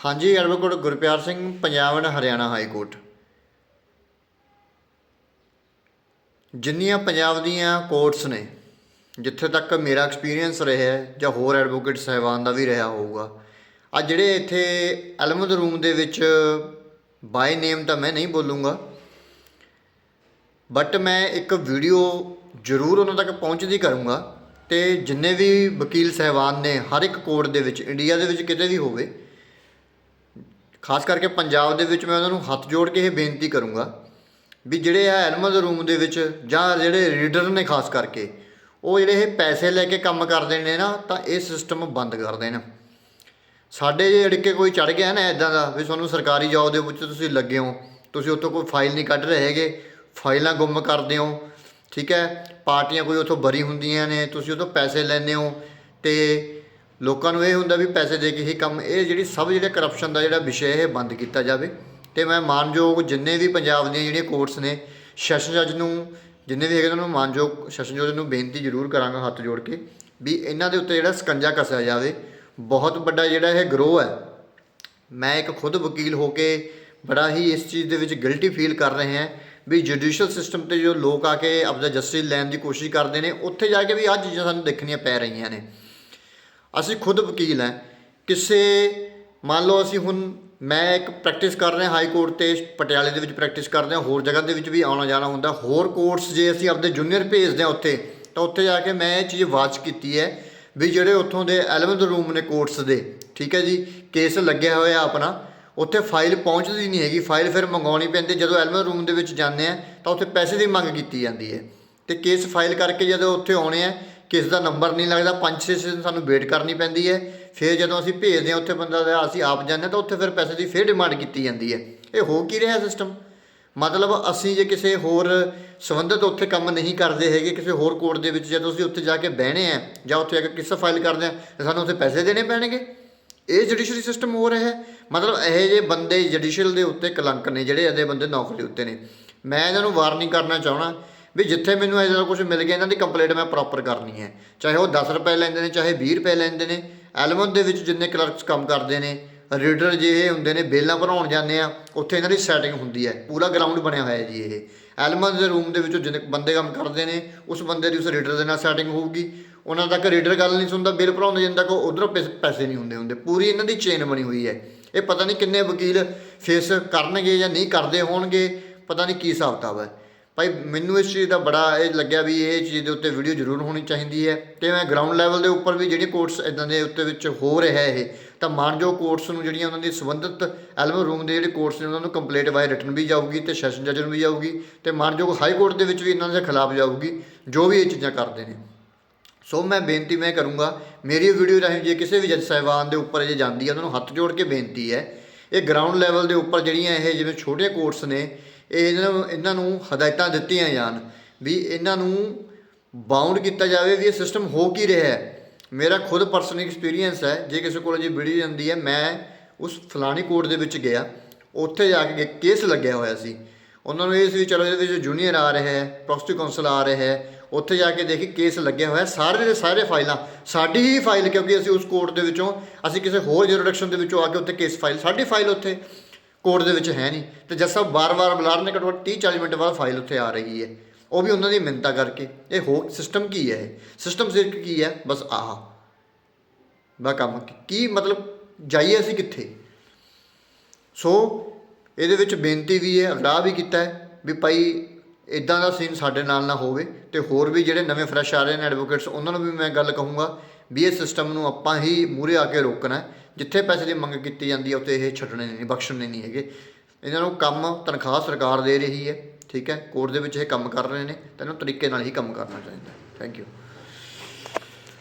ਹਾਂਜੀ, advocate Gurpiar Singh, Punjab and Haryana high court. ਜਿੰਨੀਆਂ ਪੰਜਾਬ ਦੀਆਂ ਕੋਰਟਸ ਨੇ, ਜਿੱਥੇ ਤੱਕ ਮੇਰਾ ਐਕਸਪੀਰੀਅੰਸ ਰਿਹਾ ਜਾਂ ਹੋਰ ਐਡਵੋਕੇਟ ਸਾਹਿਬਾਨ ਦਾ ਵੀ ਰਿਹਾ ਹੋਊਗਾ ਆ ਜਿਹੜੇ ਇੱਥੇ ਐਲਮਦ ਰੂਮ ਦੇ ਵਿੱਚ ਬਾਈ ਨੇਮ ਤਾਂ ਮੈਂ ਨਹੀਂ ਬੋਲੂੰਗਾ ਬਟ ਮੈਂ ਇੱਕ ਵੀਡੀਓ ਜ਼ਰੂਰ ਉਹਨਾਂ ਤੱਕ ਪਹੁੰਚਦੀ ਕਰੂੰਗਾ, ਤੇ ਜਿੰਨੇ ਵੀ ਵਕੀਲ ਸਹਿਬਾਨ ਨੇ ਹਰ ਇੱਕ ਕੋਰਟ ਦੇ ਵਿੱਚ ਇੰਡੀਆ ਦੇ ਵਿੱਚ ਕਿਤੇ ਵੀ ਹੋਵੇ ਖਾਸ ਕਰਕੇ ਪੰਜਾਬ ਦੇ ਵਿੱਚ ਮੈਂ ਉਹਨਾਂ ਨੂੰ ਹੱਥ ਜੋੜ ਕੇ ਇਹ ਬੇਨਤੀ ਕਰੂੰਗਾ ਵੀ ਜਿਹੜੇ ਆ ਐਲਮਦ ਰੂਮ ਦੇ ਵਿੱਚ ਜਾਂ ਜਿਹੜੇ ਰੀਡਰ ਨੇ ਖਾਸ ਕਰਕੇ, ਉਹ ਜਿਹੜੇ ਇਹ ਪੈਸੇ ਲੈ ਕੇ ਕੰਮ ਕਰਦੇ ਨੇ ਨਾ, ਤਾਂ ਇਹ ਸਿਸਟਮ ਬੰਦ ਕਰ ਦੇਣ। ਸਾਡੇ ਜੇ ਅੜਕੇ ਕੋਈ ਚੜ ਗਿਆ ਨਾ ਇਦਾਂ ਦਾ, ਵੀ ਤੁਹਾਨੂੰ ਸਰਕਾਰੀ ਜੌਬ ਦੇ ਵਿੱਚ ਤੁਸੀਂ ਲੱਗੇ ਹੋ, ਤੁਸੀਂ ਉੱਥੋਂ ਕੋਈ ਫਾਈਲ ਨਹੀਂ ਕੱਢ ਰਹੇ ਹੈਗੇ ਫਾਈਲਾਂ ਗੁੰਮ ਕਰਦੇ ਹੋ, ਠੀਕ ਹੈ? ਪਾਰਟੀਆਂ ਕੋਈ ਉੱਥੋਂ ਬਰੀ ਹੁੰਦੀਆਂ ਨੇ, ਤੁਸੀਂ ਉੱਥੋਂ ਪੈਸੇ ਲੈਂਦੇ ਹੋ, ਤੇ ਲੋਕਾਂ ਨੂੰ ਇਹ ਹੁੰਦਾ ਵੀ ਪੈਸੇ ਦੇ ਕੇ ਹੀ ਕੰਮ, ਇਹ ਜਿਹੜੀ ਸਭ ਜਿਹੜੇ ਕਰਪਸ਼ਨ ਦਾ ਜਿਹੜਾ ਵਿਸ਼ਾ ਇਹ ਬੰਦ ਕੀਤਾ ਜਾਵੇ। ਤੇ ਮੈਂ ਮਾਨਯੋਗ ਜਿੰਨੇ ਵੀ ਪੰਜਾਬ ਦੀਆਂ ਜਿਹੜੀਆਂ ਕੋਰਟਸ ਨੇ, ਸੈਸ਼ਨ ਜੱਜ ਨੂੰ, ਜਿੰਨੇ ਵੀ ਹੈਗੇ ਉਹਨਾਂ ਨੂੰ ਮਾਨਯੋਗ ਸੈਸ਼ਨ ਜੱਜ ਨੂੰ ਬੇਨਤੀ ਜ਼ਰੂਰ ਕਰਾਂਗਾ ਹੱਥ ਜੋੜ ਕੇ ਵੀ ਇਹਨਾਂ ਦੇ ਉੱਤੇ ਜਿਹੜਾ ਸਕੰਜਾ ਕੱਸਿਆ ਜਾਵੇ। ਬਹੁਤ ਵੱਡਾ ਜਿਹੜਾ ਇਹ ਗਰੋਹ ਹੈ। ਮੈਂ ਇੱਕ ਖੁਦ ਵਕੀਲ ਹੋ ਕੇ ਬੜਾ ਹੀ ਇਸ ਚੀਜ਼ ਦੇ ਵਿੱਚ ਗਿਲਟੀ ਫੀਲ ਕਰ ਰਹੇ ਹਾਂ ਵੀ ਜੁਡੀਸ਼ੀਅਲ ਸਿਸਟਮ ਤੇ ਜੋ ਲੋਕ ਆ ਕੇ ਆਪਦਾ ਜਸਟਿਸ ਲੈਣ ਦੀ ਕੋਸ਼ਿਸ਼ ਕਰਦੇ ਨੇ, ਉੱਥੇ ਜਾ ਕੇ ਵੀ ਆਹ ਚੀਜ਼ਾਂ ਸਾਨੂੰ ਦੇਖਣੀਆਂ ਪੈ ਰਹੀਆਂ ਨੇ। ਅਸੀਂ ਖੁਦ ਵਕੀਲ ਹੈ। ਕਿਸੇ, ਮੰਨ ਲਓ ਅਸੀਂ ਹੁਣ ਮੈਂ ਇੱਕ ਪ੍ਰੈਕਟਿਸ ਕਰ ਰਿਹਾ ਹਾਈ ਕੋਰਟ ਤੇ, ਪਟਿਆਲੇ ਦੇ ਵਿੱਚ ਪ੍ਰੈਕਟਿਸ ਕਰਦੇ ਹਾਂ ਹੋਰ ਜਗ੍ਹਾ ਦੇ ਵਿੱਚ ਵੀ ਆਉਣਾ ਜਾਣਾ ਹੁੰਦਾ। ਹੋਰ ਕੋਰਟਸ ਜੇ ਅਸੀਂ ਆਪਦੇ ਜੂਨੀਅਰ ਭੇਜਦੇ ਹਾਂ ਉੱਥੇ, ਤਾਂ ਉੱਥੇ ਜਾ ਕੇ ਮੈਂ ਇਹ ਚੀਜ਼ ਵਾਚ ਕੀਤੀ ਹੈ ਵੀ ਜਿਹੜੇ ਉੱਥੋਂ ਦੇ ਐਲਵੰਥ ਰੂਮ ਨੇ ਕੋਰਟਸ ਦੇ, ਠੀਕ ਹੈ ਜੀ ਕੇਸ ਲੱਗਿਆ ਹੋਇਆ ਆਪਣਾ, ਉੱਥੇ ਫਾਈਲ ਪਹੁੰਚਦੀ ਨਹੀਂ ਹੈਗੀ ਫਾਈਲ ਫਿਰ ਮੰਗਾਉਣੀ ਪੈਂਦੀ ਜਦੋਂ ਐਲਵੰਥ ਰੂਮ ਦੇ ਵਿੱਚ ਜਾਂਦੇ ਆ ਤਾਂ ਉੱਥੇ ਪੈਸੇ ਦੀ ਮੰਗ ਕੀਤੀ ਜਾਂਦੀ ਹੈ। ਤੇ ਕੇਸ ਫਾਈਲ ਕਰਕੇ ਜਦੋਂ ਉੱਥੇ ਆਉਣੇ ਆ ਕਿਸ ਦਾ ਨੰਬਰ ਨਹੀਂ ਲੱਗਦਾ 5-6 ਦਿਨ ਸਾਨੂੰ ਵੇਟ ਕਰਨੀ ਪੈਂਦੀ ਹੈ। ਫਿਰ ਜਦੋਂ ਅਸੀਂ ਭੇਜਦੇ ਹਾਂ ਉੱਥੇ ਬੰਦਾ ਦਾ, ਅਸੀਂ ਆਪ ਜਾਂਦੇ ਹਾਂ, ਤਾਂ ਉੱਥੇ ਫਿਰ ਪੈਸੇ ਦੀ ਫਿਰ ਡਿਮਾਂਡ ਕੀਤੀ ਜਾਂਦੀ ਹੈ। ਇਹ ਹੋ ਕੀ ਰਿਹਾ ਸਿਸਟਮ ਮਤਲਬ ਅਸੀਂ ਜੇ ਕਿਸੇ ਹੋਰ ਸੰਬੰਧਿਤ ਉੱਥੇ ਕੰਮ ਨਹੀਂ ਕਰਦੇ ਹੈਗੇ, ਕਿਸੇ ਹੋਰ ਕੋਰਟ ਦੇ ਵਿੱਚ ਜਦੋਂ ਅਸੀਂ ਉੱਥੇ ਜਾ ਕੇ ਬਹਿਣੇ ਆ ਜਾਂ ਉੱਥੇ ਜਾ ਕੇ ਕਿਸਾ ਫਾਈਲ ਕਰਦੇ ਆ ਤਾਂ ਸਾਨੂੰ ਉੱਥੇ ਪੈਸੇ ਦੇਣੇ ਪੈਣਗੇ। ਇਹ ਜੁਡੀਸ਼ਰੀ ਸਿਸਟਮ ਹੋ ਰਿਹਾ ਹੈ। ਮਤਲਬ ਇਹ ਜੇ ਬੰਦੇ ਜੁਡੀਸ਼ੀਅਲ ਦੇ ਉੱਤੇ ਕਲੰਕ ਨੇ, ਜਿਹੜੇ ਇਹਦੇ ਬੰਦੇ ਨੌਕਰੀ ਉੱਤੇ ਨੇ। ਮੈਂ ਇਹਨਾਂ ਨੂੰ ਵਾਰਨਿੰਗ ਕਰਨਾ ਚਾਹਣਾ ਵੀ ਜਿੱਥੇ ਮੈਨੂੰ ਇਹਦਾ ਕੁਝ ਮਿਲ ਗਿਆ, ਇਹਨਾਂ ਦੀ ਕੰਪਲੇਂਟ ਮੈਂ ਪ੍ਰੋਪਰ ਕਰਨੀ ਹੈ। ਚਾਹੇ ਉਹ 10 ਰੁਪਏ ਲੈਂਦੇ ਨੇ, ਚਾਹੇ 20 ਰੁਪਏ ਲੈਂਦੇ ਨੇ ਐਲਮਨ ਦੇ ਵਿੱਚ ਜਿੰਨੇ ਕਲਰਕਸ ਕੰਮ ਕਰਦੇ ਨੇ ਰੀਡਰ ਜਿਹੇ ਹੁੰਦੇ ਨੇ, ਬੇਲਾਂ ਭਰਾਉਣ ਜਾਂਦੇ ਆ, ਉੱਥੇ ਇਹਨਾਂ ਦੀ ਸੈਟਿੰਗ ਹੁੰਦੀ ਹੈ, ਪੂਰਾ ਗਰਾਊਂਡ ਬਣਿਆ ਹੋਇਆ ਜੀ ਇਹ। ਐਲਮਨ ਦੇ ਰੂਮ ਦੇ ਵਿੱਚੋਂ ਜਿੰਨੇ ਬੰਦੇ ਕੰਮ ਕਰਦੇ ਨੇ, ਉਸ ਬੰਦੇ ਦੀ ਉਸ ਰੀਡਰ ਦੇ ਨਾਲ ਸੈਟਿੰਗ ਹੋਊਗੀ। ਉਹਨਾਂ ਤੱਕ ਰੀਡਰ ਗੱਲ ਨਹੀਂ ਸੁਣਦਾ ਬਿੱਲ ਭਰਾਉਂਦੇ ਜਿੰਨ ਤੱਕ ਉਧਰੋਂ ਪੈਸੇ ਨਹੀਂ ਹੁੰਦੇ ਹੁੰਦੇ, ਪੂਰੀ ਇਹਨਾਂ ਦੀ ਚੇਨ ਬਣੀ ਹੋਈ ਹੈ। ਇਹ ਪਤਾ ਨਹੀਂ ਕਿੰਨੇ ਵਕੀਲ ਫੇਸ ਕਰਨਗੇ ਜਾਂ ਨਹੀਂ ਕਰਦੇ ਹੋਣਗੇ, ਪਤਾ ਨਹੀਂ ਕੀ ਹਿਸਾਬ ਕਿਤਾਬ ਹੈ। ਭਾਈ ਮੈਨੂੰ ਇਸ ਚੀਜ਼ ਦਾ ਬੜਾ ਇਹ ਲੱਗਿਆ ਵੀ ਇਹ ਚੀਜ਼ ਦੇ ਉੱਤੇ ਵੀਡੀਓ ਜ਼ਰੂਰ ਹੋਣੀ ਚਾਹੀਦੀ ਹੈ ਤੇ ਮੈਂ ਗਰਾਊਂਡ ਲੈਵਲ ਦੇ ਉੱਪਰ ਵੀ ਜਿਹੜੀਆਂ ਕੋਰਟਸ ਇਦਾਂ ਦੇ ਉੱਤੇ ਵਿੱਚ ਹੋ ਰਿਹਾ ਇਹ, ਤਾਂ ਮਾਨਜੋ ਕੋਰਟਸ ਨੂੰ ਜਿਹੜੀਆਂ ਉਹਨਾਂ ਦੀ ਸੰਬੰਧਿਤ ਐਲਮ ਰੂਮ ਦੇ ਜਿਹੜੇ ਕੋਰਟਸ ਨੇ ਉਹਨਾਂ ਨੂੰ ਕੰਪਲੀਟ ਬਾਈ ਰਿਟਨ ਵੀ ਜਾਊਗੀ ਤੇ ਸੈਸ਼ਨ ਜੱਜ ਨੂੰ ਵੀ ਜਾਊਗੀ ਤੇ ਮਾਨਜੋਗ ਹਾਈ ਕੋਰਟ ਦੇ ਵਿੱਚ ਵੀ ਇਹਨਾਂ ਦੇ ਖਿਲਾਫ ਜਾਊਗੀ, ਜੋ ਵੀ ਇਹ ਚੀਜ਼ਾਂ ਕਰਦੇ ਨੇ। ਸੋ ਮੈਂ ਬੇਨਤੀ ਮੈਂ ਕਰੂੰਗਾ, ਮੇਰੀ ਵੀਡੀਓ ਰਾਹੀਂ ਜੇ ਕਿਸੇ ਵੀ ਜੱਜ ਸਾਹਿਬਾਨ ਦੇ ਉੱਪਰ ਜੇ ਜਾਂਦੀ ਹੈ, ਉਹਨਾਂ ਨੂੰ ਹੱਥ ਜੋੜ ਕੇ ਬੇਨਤੀ ਹੈ, ਇਹ ਗਰਾਊਂਡ ਲੈਵਲ ਦੇ ਉੱਪਰ ਜਿਹੜੀਆਂ ਇਹ ਜਿਵੇਂ ਛੋਟੇ ਕੋਰਟਸ ਨੇ ਇਹ ਇਹਨਾਂ ਨੂੰ ਇਹਨਾਂ ਨੂੰ ਹਦਾਇਤਾਂ ਦਿੱਤੀਆਂ ਜਾਣ ਵੀ ਇਹਨਾਂ ਨੂੰ ਬਾਉਂਡ ਕੀਤਾ ਜਾਵੇ ਵੀ ਇਹ ਸਿਸਟਮ ਹੋ ਕੀ ਰਿਹਾ ਹੈ। ਮੇਰਾ ਖੁਦ ਪਰਸਨਲ ਐਕਸਪੀਰੀਅੰਸ ਹੈ, ਜੇ ਕਿਸੇ ਕੋਲ ਜੇ ਵੀਡੀਓ ਜਾਂਦੀ ਹੈ, ਮੈਂ ਉਸ ਫਲਾਣੀ ਕੋਰਟ ਦੇ ਵਿੱਚ ਗਿਆ। ਉੱਥੇ ਜਾ ਕੇ ਕੇਸ ਲੱਗਿਆ ਹੋਇਆ ਸੀ। ਉਹਨਾਂ ਨੂੰ ਇਹ ਸੀ ਚਲੋ ਇਹਦੇ ਵਿੱਚ ਜੂਨੀਅਰ ਆ ਰਿਹਾ ਹੈ ਪ੍ਰੋਸਟੀ ਕਾਉਂਸਲ ਆ ਰਿਹਾ ਹੈ। ਉੱਥੇ ਜਾ ਕੇ ਦੇਖੀ ਕੇਸ ਲੱਗਿਆ ਹੋਇਆ, ਸਾਰੇ ਦੇ ਸਾਰੇ ਫਾਈਲਾਂ, ਸਾਡੀ ਹੀ ਫਾਈਲ ਕਿਉਂਕਿ ਅਸੀਂ ਉਸ ਕੋਰਟ ਦੇ ਵਿੱਚੋਂ ਅਸੀਂ ਕਿਸੇ ਹੋਰ ਜੁਰੀਡਿਕਸ਼ਨ ਦੇ ਵਿੱਚੋਂ ਆ ਕੇ ਉੱਥੇ ਕੇਸ ਫਾਈਲ ਸਾਡੀ ਫਾਈਲ ਉੱਥੇ। ਕੋਰਟ ਦੇ ਵਿੱਚ ਹੈ ਨਹੀਂ। ਤੇ ਜੱਜ ਸਾਹਿਬ ਬਾਰ-ਬਾਰ ਬੁਲਾ ਰਹੇ ਨੇ ਘੱਟੋ ਘੱਟ 30 40 ਮਿੰਟ ਬਾਅਦ ਫਾਈਲ ਉੱਥੇ ਆ ਰਹੀ ਹੈ। ਉਹ ਵੀ ਉਹਨਾਂ ਦੀ ਮਿੰਤਾ ਕਰਕੇ। ਇਹ ਹੋ ਸਿਸਟਮ ਕੀ ਹੈ ਇਹ? ਸਿਸਟਮ ਸਿਰਕ ਕੀ ਹੈ? ਬਸ ਆਹ। ਬਾ ਕੰਮ ਕੀ- ਕੀ ਮਤਲਬ ਜਾਈਏ ਅਸੀਂ ਕਿੱਥੇ? ਸੋ ਇਹਦੇ ਵਿੱਚ ਬੇਨਤੀ ਵੀ ਹੈ ਅਗਰਾਹ ਵੀ ਕੀਤਾ ਹੈ ਵੀ ਭਾਈ ਇਦਾਂ ਦਾ ਸੀਨ ਸਾਡੇ ਨਾਲ ਨਾ ਹੋਵੇ ਤੇ ਹੋਰ ਵੀ ਜਿਹੜੇ ਨਵੇਂ ਫਰੈਸ਼ ਆ ਰਹੇ ਨੇ ਐਡਵੋਕੇਟਸ ਉਹਨਾਂ ਨੂੰ ਵੀ ਮੈਂ ਗੱਲ ਕਹੂੰਗਾ ਵੀ ਇਹ ਸਿਸਟਮ ਨੂੰ ਆਪਾਂ ਹੀ ਮੂਰੇ ਆ ਕੇ ਰੋਕਣਾ ਜਿੱਥੇ ਪੈਸੇ ਦੀ ਮੰਗ ਕੀਤੀ ਜਾਂਦੀ ਹੈ ਉੱਥੇ ਇਹ ਛੱਡਣੇ ਨਹੀਂ, ਬਖਸ਼ਣੇ ਨਹੀਂ ਹੈਗੇ। ਇਹਨਾਂ ਨੂੰ ਕੰਮ ਤਨਖਾਹ ਸਰਕਾਰ ਦੇ ਰਹੀ ਹੈ, ਠੀਕ ਹੈ? ਕੋਰਟ ਦੇ ਵਿੱਚ ਇਹ ਕੰਮ ਕਰ ਰਹੇ ਨੇ, ਤਾਂ ਇਹਨਾਂ ਨੂੰ ਤਰੀਕੇ ਨਾਲ ਹੀ ਕੰਮ ਕਰਨਾ ਚਾਹੀਦਾ ਥੈਂਕ ਯੂ